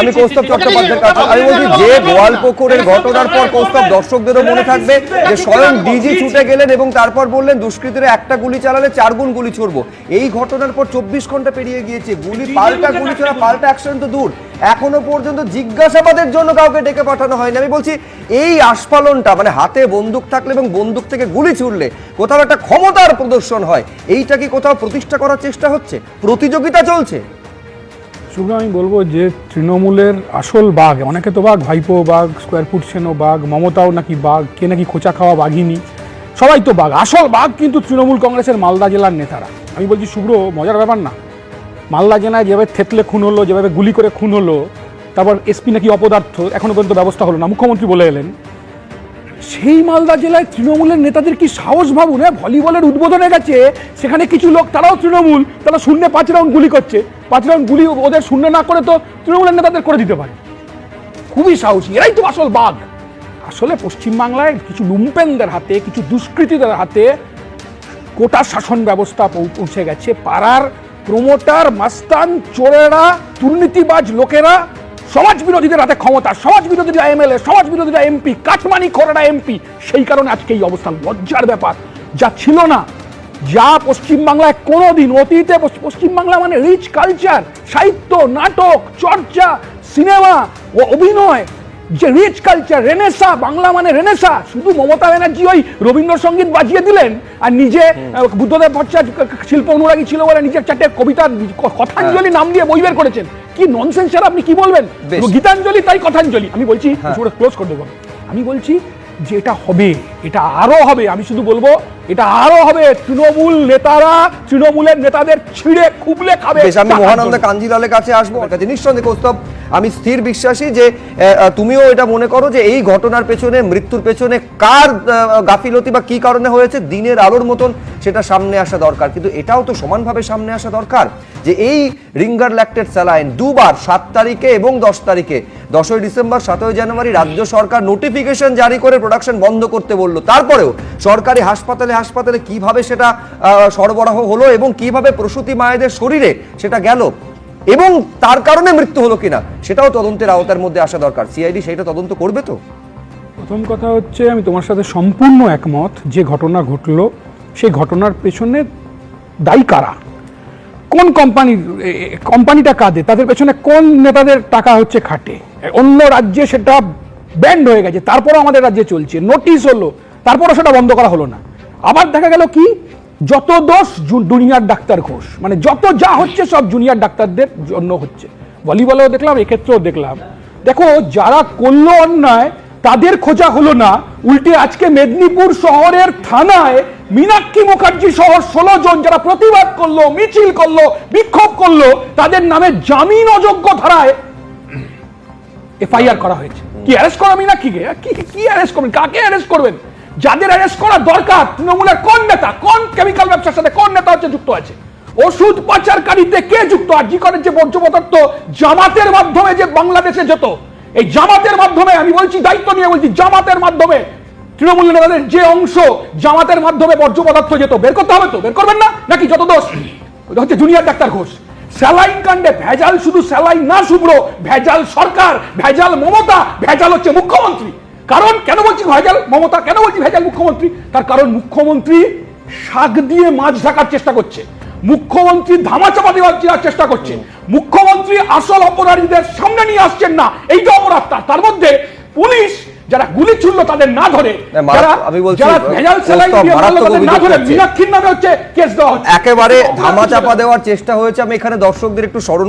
আমি কৌস্তব চট্টোপাধ্যায়ের কাছে আমি বলছি যে গোয়ালপুকুরের ঘটনার পর কৌস্তব দর্শকদেরও মনে থাকবে যে স্বয়ং ডিজি ছুটে গেলেন এবং তারপর বললেন দুষ্কৃতীরা একটা গুলি চালালে চার গুণ গুলি ছড়বো। এই ঘটনার পর চব্বিশ ঘণ্টা পেরিয়ে গিয়েছে। গুলি পাল্টা গুলি ছড়া পাল্টা অ্যাকশন তো দূর। এখনও পর্যন্ত জিজ্ঞাসাবাদের জন্য কাউকে ডেকে পাঠানো হয়নি। আমি বলছি এই আস্ফালনটা মানে হাতে বন্দুক থাকলে এবং বন্দুক থেকে গুলি ছুড়লে কোথাও একটা ক্ষমতার প্রদর্শন হয়। এইটা কি কোথাও প্রতিষ্ঠা করার চেষ্টা হচ্ছে? প্রতিযোগিতা চলছে? শুভ্র আমি বলব যে তৃণমূলের আসল বাঘ, অনেকে তো বাঘ, ভাইপো বাঘ স্কোয়ার ফুট সেনও বাঘ, মমতাও নাকি বাঘ, কে নাকি খোঁচা খাওয়া বাঘিনী, সবাই তো বাঘ। আসল বাঘ কিন্তু তৃণমূল কংগ্রেসের মালদা জেলার নেতারা। আমি বলছি, শুভ্র, মজার ব্যাপার না। মালদা জেলায় যেভাবে থেতলে খুন হলো, যেভাবে গুলি করে খুন হলো, তারপর এসপি নাকি অপদার্থ এখনও পর্যন্ত ব্যবস্থা হলো না। মুখ্যমন্ত্রী বলে এলেন। সেই মালদা জেলায় তৃণমূলের নেতাদের কি সাহস ভাবুন হ্যাঁ? ভলিবলের উদ্বোধনে গেছে, সেখানে কিছু লোক, তারাও তৃণমূল, তারা শূন্যে পাঁচ রাউন্ড গুলি করছে। পাঁচ রাউন্ড গুলি ওদের শূন্য না করে তো তৃণমূলের নেতাদের করে দিতে পারে। খুবই সাহসী, এরাই তো আসল বাঘ। আসলে পশ্চিমবাংলায় কিছু লুম্পেনদের হাতে, কিছু দুষ্কৃতীদের হাতে কোটা শাসন ব্যবস্থা পৌঁছে গেছে। পাড়ার প্রমোটার মাস্তান, চোরেরা, দুর্নীতিবাজ লোকেরা সমাজ বিরোধীদের হাতে ক্ষমতা সমাজ বিরোধীরা এমএলএ সমাজ বিরোধীরা এমপি কাটমানি খোরেরা এমপি সেই কারণে আজকে এই অবস্থান লজ্জার ব্যাপার। যা ছিল না যা পশ্চিমবাংলায় কোনোদিন অতীতে পশ্চিমবাংলা মানে রিচ কালচার সাহিত্য নাটক চর্চা সিনেমা ও অভিনয়। যে রিচ কালচার রেনেসা বাংলা মানে রেনেসা শুধু মমতা ব্যানার্জি ওই রবীন্দ্রসঙ্গীত বাজিয়ে দিলেন আর নিজে বুদ্ধদেব ভট্টাচার্য শিল্প অনুরাগী ছিল বলে নিজের চারটে কবিতা ক- কথাঞ্জলি নাম দিয়ে বই বের করেছেন। কি ননসেন্স স্যার আপনি কি বলবেন? গীতাঞ্জলি তাই কথাঞ্জলি। আমি বলছি ক্লোজ করে দেবো আমি বলছি যে এটা হবে এটা আরও হবে। আমি শুধু বলব এটা আরও হবে। তৃণমূল নেতারা তৃণমূলের নেতাদের ছিঁড়ে খুবলে খাবে। আমি মহানন্দ কাঞ্জিলালের কাছে আসব। নিঃসন্দেহে কৌস্তব। আমি স্থির বিশ্বাসী যে তুমিও এটা মনে করো যে এই ঘটনার পেছনে, মৃত্যুর পেছনে কার গাফিলতি বা কি কারণে হয়েছে, দিনের আলোর মতন সেটা সামনে আসা দরকার। কিন্তু এটাও তো সমানভাবে সামনে আসা দরকার যে এই রিঙ্গার ল্যাক্টেড স্যালাইন দুবার, সাত তারিখে এবং দশ তারিখে, দশই ডিসেম্বর, সাতই জানুয়ারি রাজ্য সরকার নোটিফিকেশন জারি করে প্রোডাকশন বন্ধ করতে বলল। তারপরেও সরকারি হাসপাতালে হাসপাতালে কীভাবে সেটা সরবরাহ হলো এবং কীভাবে প্রসূতি মায়েদের শরীরে সেটা গেল এবং তার কারণে মৃত্যু হলো কিনা, সেটাও তদন্তের আওতার মধ্যে আসা দরকার। সিআইডি সেটা তদন্ত করবে তো? প্রথম কথা হচ্ছে, আমি তোমার সাথে সম্পূর্ণ একমত যে ঘটনা ঘটলো, সেই ঘটনার পেছনে দায়ী কারা? কোন কোম্পানি কোম্পানিটা কাঁদে? তাদের পেছনে কোন নেতাদের টাকা হচ্ছে খাটে? অন্য রাজ্যে সেটা ব্যান্ড হয়ে গেছে, তারপরও আমাদের রাজ্যে চলছে। নোটিশ হলো, তারপরও সেটা বন্ধ করা হলো না। আবার দেখা গেল কি? যত দোষ জুনিয়র ডাক্তার ঘোষ মানে যত যা হচ্ছে সব জুনিয়র ডাক্তারদের জন্য হচ্ছে। ভলিবলেও দেখলাম, এক্ষেত্রেও দেখলাম। দেখো, যারা করল অন্যায়, তাদের খোঁজা হলো না। উল্টে আজকে মেদিনীপুর শহরের থানায় মীনাক্ষী মুখার্জি সহ ষোলো জন যারা প্রতিবাদ করল, মিছিল করল, বিক্ষোভ করল, তাদের নামে জামিন অযোগ্য ধারায় এফআইআর করা হয়েছে। কি অ্যারেস্ট করা মীনাক্ষীকে? কি কি অ্যারেস্ট করবেন? কাকে অ্যারেস্ট করবেন? যাদের অ্যারেস্ট করা দরকার, তৃণমূলের কোন নেতা, কোন কেমিক্যাল ব্যবসার সাথে কোন নেতা হচ্ছে যুক্ত আছে? ওষুধ পাচারকারীতে কে যুক্ত? আর জি করের যে বর্জ্য পদার্থ জামাতের মাধ্যমে যে বাংলাদেশে যেত, এই জামাতের মাধ্যমে, আমি বলছি দায়িত্ব নিয়ে বলছি জামাতের মাধ্যমে, তৃণমূল নেতাদের যে অংশ জামাতের মাধ্যমে বর্জ্য পদার্থ যেত, বের করতে হবে তো? বের করবেন না? নাকি যত দোষ? হচ্ছে জুনিয়র ডাক্তার ঘোষ। স্যালাইন কাণ্ডে ভেজাল শুধু স্যালাইন না, শুভ্র, ভেজাল সরকার, ভেজাল মমতা, ভেজাল হচ্ছে মুখ্যমন্ত্রী। কারণ কেন বলছি ভেজাল, মমতা কেন মুখ্যমন্ত্রী তার কারণ মুখ্যমন্ত্রী শাক দিয়ে মাছ ঢাকার চেষ্টা করছে। মুখ্যমন্ত্রী ধামাচাপা দেওয়ার দেওয়ার চেষ্টা করছে। মুখ্যমন্ত্রী আসল অপরাধীদের সামনে নিয়ে আসছেন না এইটা অপরাধ তার। তার মধ্যে পুলিশ যারা গুলি ছুড়লো তাদের না ধরে একেবারে ধামাচাপা দেওয়ার চেষ্টা হয়েছে। আমি এখানে দর্শকদের একটু স্মরণ